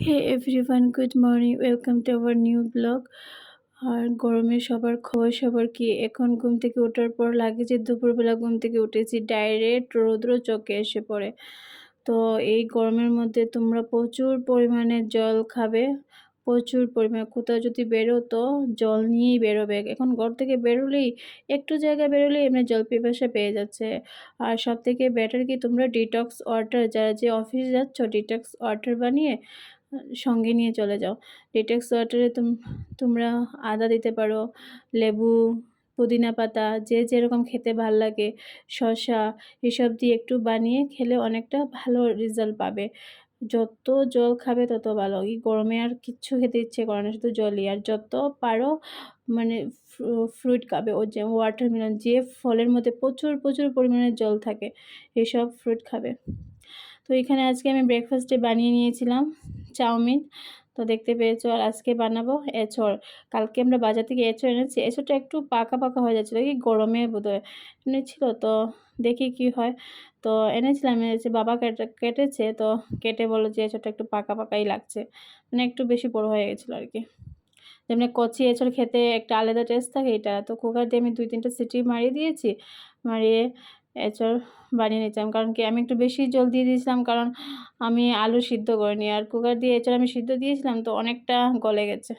Hey everyone good morning welcome to our new blog আর গরমে সবার খবর সবার কি? এখন ঘুম থেকে ওঠার পর লাগে যে দুপুরবেলা ঘুম থেকে উঠেছি ডাইরেক্ট রৌদ্র চোখে এসে পড়ে। তো এই গরমের মধ্যে তোমরা প্রচুর পরিমাণে জল খাবে, প্রচুর পরিমাণে। কোথাও যদি বেরো তো জল নিয়েই বেরোবে। এখন ঘর থেকে বেরোলেই, একটু জায়গা বেরোলেই এমনি জল পিপাসা পেয়ে যাচ্ছে। আর সব থেকে বেটার কি তোমরা ডিটক্স ওয়াটার যারা যে অফিস যাচ্ছ ডিটক্স ওয়াটার বানিয়ে সঙ্গে নিয়ে চলে যাও। ডিটেক্স ওয়াটারে তুম, তোমরা আদা দিতে পারো, লেবু, পুদিনা পাতা, যে যেরকম খেতে ভালো লাগে, শসা, এসব দিয়ে একটু বানিয়ে খেলে অনেকটা ভালো রেজাল্ট পাবে। যত জল খাবে তত ভালো। এই গরমে আর কিচ্ছু খেতে ইচ্ছে করে না, শুধু জলই। আর যত পারো মানে ফ্রুট খাবে ও যে ওয়াটারমেলন যে ফলের মধ্যে প্রচুর প্রচুর পরিমাণে জল থাকে, এসব ফ্রুট খাবে। তো এখানে আজকে আমি ব্রেকফাস্টে বানিয়ে নিয়েছিলাম। চাউমিন। তো দেখতে পেয়েছ আর আজকে বানাবো এঁচড়। কালকে আমরা বাজার থেকে এঁচড় এনেছি। এঁচড়টা একটু পাকা পাকা হয়ে যাচ্ছিল কি গরমে বোধহয় এনেছিল। তো দেখি কি হয়। তো এনেছিলাম এনেছি বাবা কেটে, কেটেছে। তো কেটে বলো যে এঁচড়টা একটু পাকা পাকাই লাগছে। মানে একটু বেশি বড় হয়ে গেছিল আর কি। যেমনি কচি এঁচড় খেতে একটা আলাদা টেস্ট থাকে এটা। তো কুকার দিয়ে আমি দুই তিনটা সিটি মারিয়ে দিয়েছি। মারিয়ে এঁচড় বানিয়ে নিয়েছিলাম কারণ কি, আমি একটু বেশি জল দিয়ে দিয়েছিলাম, কারণ আমি আলু সিদ্ধ করিনি। আর কুকার দিয়ে এঁচড় আমি সিদ্ধ দিয়েছিলাম, তো অনেকটা গলে গেছে।